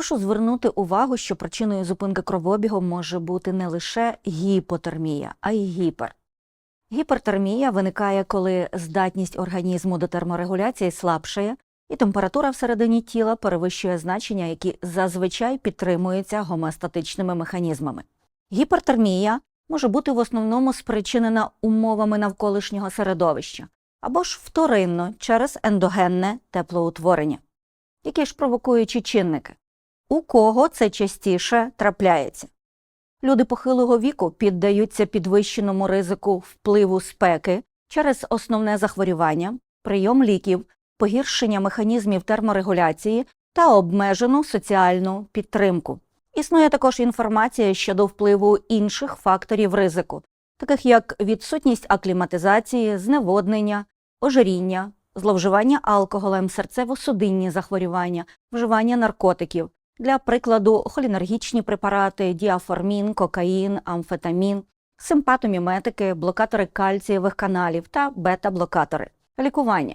Прошу звернути увагу, що причиною зупинки кровообігу може бути не лише гіпотермія, а й гіпер. Гіпертермія виникає, коли здатність організму до терморегуляції слабшає, і температура всередині тіла перевищує значення, які зазвичай підтримуються гомеостатичними механізмами. Гіпертермія може бути в основному спричинена умовами навколишнього середовища або ж вторинно через ендогенне теплоутворення. Які ж провокуючі чинники? У кого це частіше трапляється? Люди похилого віку піддаються підвищеному ризику впливу спеки через основне захворювання, прийом ліків, погіршення механізмів терморегуляції та обмежену соціальну підтримку. Існує також інформація щодо впливу інших факторів ризику, таких як відсутність акліматизації, зневоднення, ожиріння, зловживання алкоголем, серцево-судинні захворювання, вживання наркотиків, для прикладу холінергічні препарати, діаформін, кокаїн, амфетамін, симпатоміметики, блокатори кальцієвих каналів та бета-блокатори. Лікування.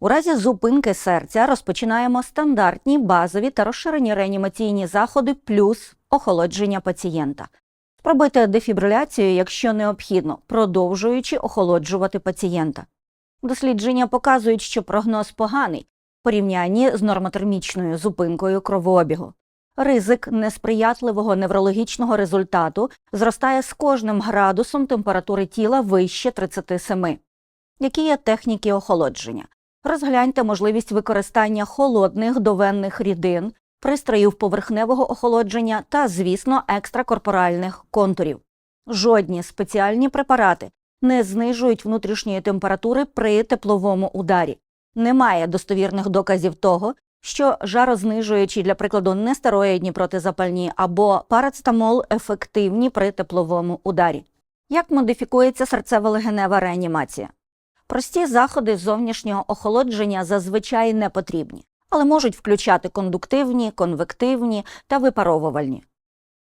У разі зупинки серця розпочинаємо стандартні базові та розширені реанімаційні заходи плюс охолодження пацієнта. Спробуйте дефібриляцію, якщо необхідно, продовжуючи охолоджувати пацієнта. Дослідження показують, що прогноз поганий порівнянні з нормотермічною зупинкою кровообігу. Ризик несприятливого неврологічного результату зростає з кожним градусом температури тіла вище 37. Які є техніки охолодження? Розгляньте можливість використання холодних довенних рідин, пристроїв поверхневого охолодження та, звісно, екстракорпоральних контурів. Жодні спеціальні препарати не знижують внутрішньої температури при тепловому ударі. Немає достовірних доказів того, що жарознижуючі, для прикладу, нестероїдні протизапальні або парацетамол ефективні при тепловому ударі. Як модифікується серцево-легенева реанімація? Прості заходи зовнішнього охолодження зазвичай не потрібні, але можуть включати кондуктивні, конвективні та випаровувальні.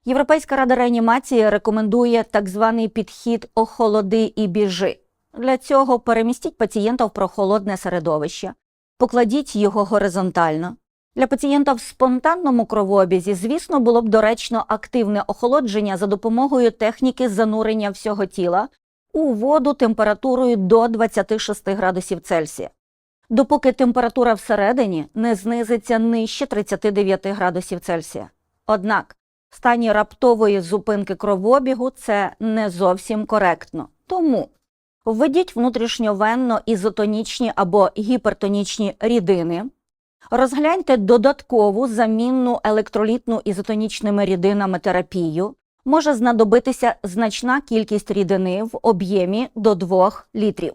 Європейська рада реанімації рекомендує так званий підхід охолоди і біжи. Для цього перемістіть пацієнта в прохолодне середовище, покладіть його горизонтально. Для пацієнта в спонтанному кровообізі, звісно, було б доречно активне охолодження за допомогою техніки занурення всього тіла у воду температурою до 26 градусів Цельсія, допоки температура всередині не знизиться нижче 39 градусів Цельсія. Однак в стані раптової зупинки кровообігу це не зовсім коректно. Тому введіть внутрішньовенно ізотонічні або гіпертонічні рідини, розгляньте додаткову замінну електролітну ізотонічними рідинами терапію, може знадобитися значна кількість рідини в об'ємі до 2 літрів.